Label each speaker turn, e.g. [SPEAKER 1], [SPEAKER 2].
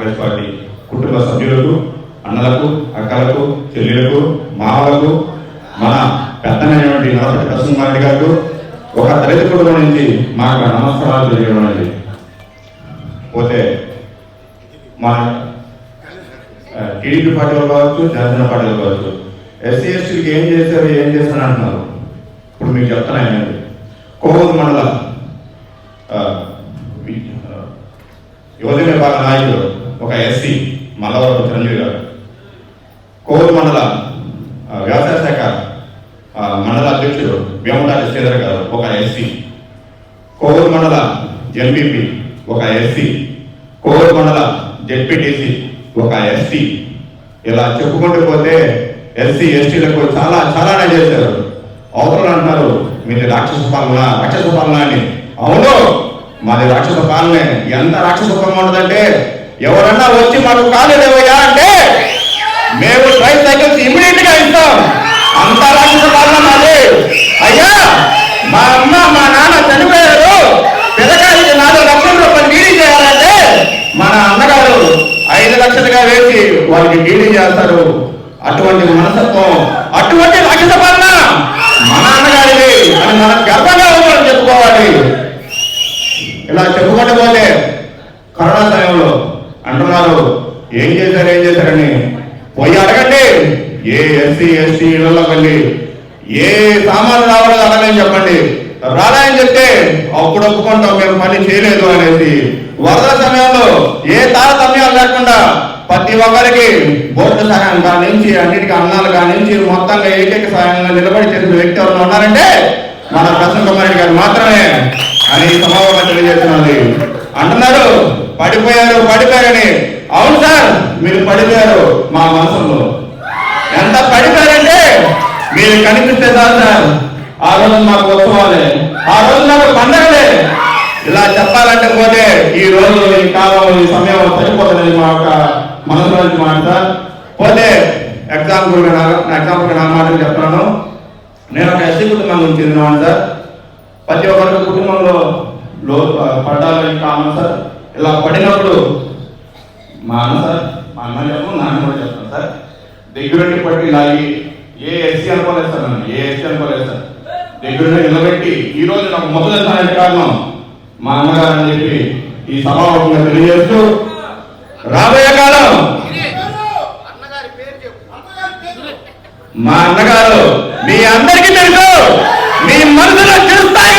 [SPEAKER 1] Congress party కుటుంబ సభ్యులకు అన్నలకు అక్కలకు చెల్లెలకు మావలకు మన పెద్దనైనటువంటి నరపతి నరసింహారెడ్డి గారు ఒక దళిత కుటుంబం నుంచి మాకు నమస్కారాలు తెలియడం అనేది. పోతే మన టీడీపీ పార్టీలు కావచ్చు జనసేన పార్టీలు కావచ్చు ఎస్సీ ఎస్టీకి ఏం చేశారు ఏం చేశారు అంటున్నారు. ఇప్పుడు మీకు చెప్తాను కోవూరు మండల యువజన విభాగ నాయకుడు ఒక ఎస్సీ మల్లవరపు చిరంజీవి గారు. కోవూరు మండల వ్యవసాయ శాఖ మండల అధ్యక్షుడు వేమటాటి శ్రీధర్ గారు ఒక ఎస్సీ కోవూరు మండల ఎంపీపీ ఒక ఎస్సీ కోవూరు మండల జెడ్పీటీసీ ఒక ఎస్సీ ఇలా చెప్పుకుంటూ పోతే ఎస్సీ ఎస్టీలకు చాలా చాలానే చేశారు. అవతల అంటారు మీది రాక్షస పాలన రాక్షస పాలన అని. అవును మాది రాక్షస పాలనే. ఎంత రాక్షస పాలన ఎవరన్నా వచ్చి మాకు కాలేదేవయ్యా అంటే మేము ట్రై సైకిల్స్ ఇమీడియట్గా ఇస్తాం. అంత కారణం అది అయ్యా మా అమ్మ మా నాన్న చనిపోయారు. పిల్లకాయలకి నాలుగు లక్షల రూపాయలు డీడీ చేయాలంటే మన అన్నగారు ఐదు లక్షలుగా వేసి వాళ్ళకి డీడీ చేస్తారు. అటువంటి మనస్తత్వం అటువంటి రాక్షస పాలన మన అన్నగారిది. అని మనం గర్వంగా ఉందని చెప్పుకోవాలి. ఇలా చెప్పుకుంటూ పోతే కరోనా సమయంలో అంటున్నారు ఏం చేశారు ఏం చేశారని? పోయి అడగండి. ఏ ఎస్సీ ఎస్టీ ఇళ్ళలో వెళ్ళి ఏ సామాన్లు రావాలో అడగని చెప్పండి. రాలని చెప్తే అప్పుడు ఒప్పుకుంటాం మేము పని చేయలేదు అనేసి. వరద సమయంలో ఏ తారతమ్యాలు లేకుండా ప్రతి ఒక్కరికి బోర్డు సహాయం కాడి నుంచి అన్నిటికీ అన్నాలు కానీ నుంచి మొత్తంగా ఏకైక సహాయంగా నిలబడి చేసిన వ్యక్తి ఎవరైనా ఉన్నారంటే మన ప్రసన్న కుమారి గారు మాత్రమే అని సమావేశం తెలియజేస్తున్నది. అంటున్నారు పడిపోయారు పడిపోయారని. అవును సార్ మీరు పడిపోయారు మా మనసులో. ఎంత పడిపోయారంటే? మీరు కనిపిస్తే సార్ సార్ ఆ రోజు మాకు ఉత్సవాలే ఆ రోజు నాకు పండగలే. ఇలా చెప్పాలంటే పోతే ఈ రోజు ఈ కాలం ఈ సమయం సరిపోతుంది మా యొక్క మనసులో మాట సార్. పోతే ఎగ్జాంపుల్ ఎగ్జాంపుల్ నా మాట చెప్తున్నాను. నేను ఒక ఎస్సీ కుటుంబం నుంచి చెందినవాడిని సార్. ప్రతి ఒక్కరి కుటుంబంలో లో పడ్డాలని కామన్ సార్. ఇలా పడినప్పుడు మా అన్న సార్ మా అన్న చెప్పు నాన్న కూడా చెప్తాను సార్. దగ్గరుండి పట్టి లాగి ఏ ఎస్సీ అనుకోలేదు సార్ నన్ను ఏ ఎస్సీ అనుకోలేదు సార్. దగ్గరుండి నిలబెట్టి ఈ రోజు నాకు మొదలు ఇస్తానంటే కారణం మా అన్నగారు అని చెప్పి ఈ సభాముఖంగా తెలియజేస్తూ రాబోయే కాలం మా అన్నగారు మీ అందరికీ తెలుసు మీ మనసులో చిరుస్థాయికి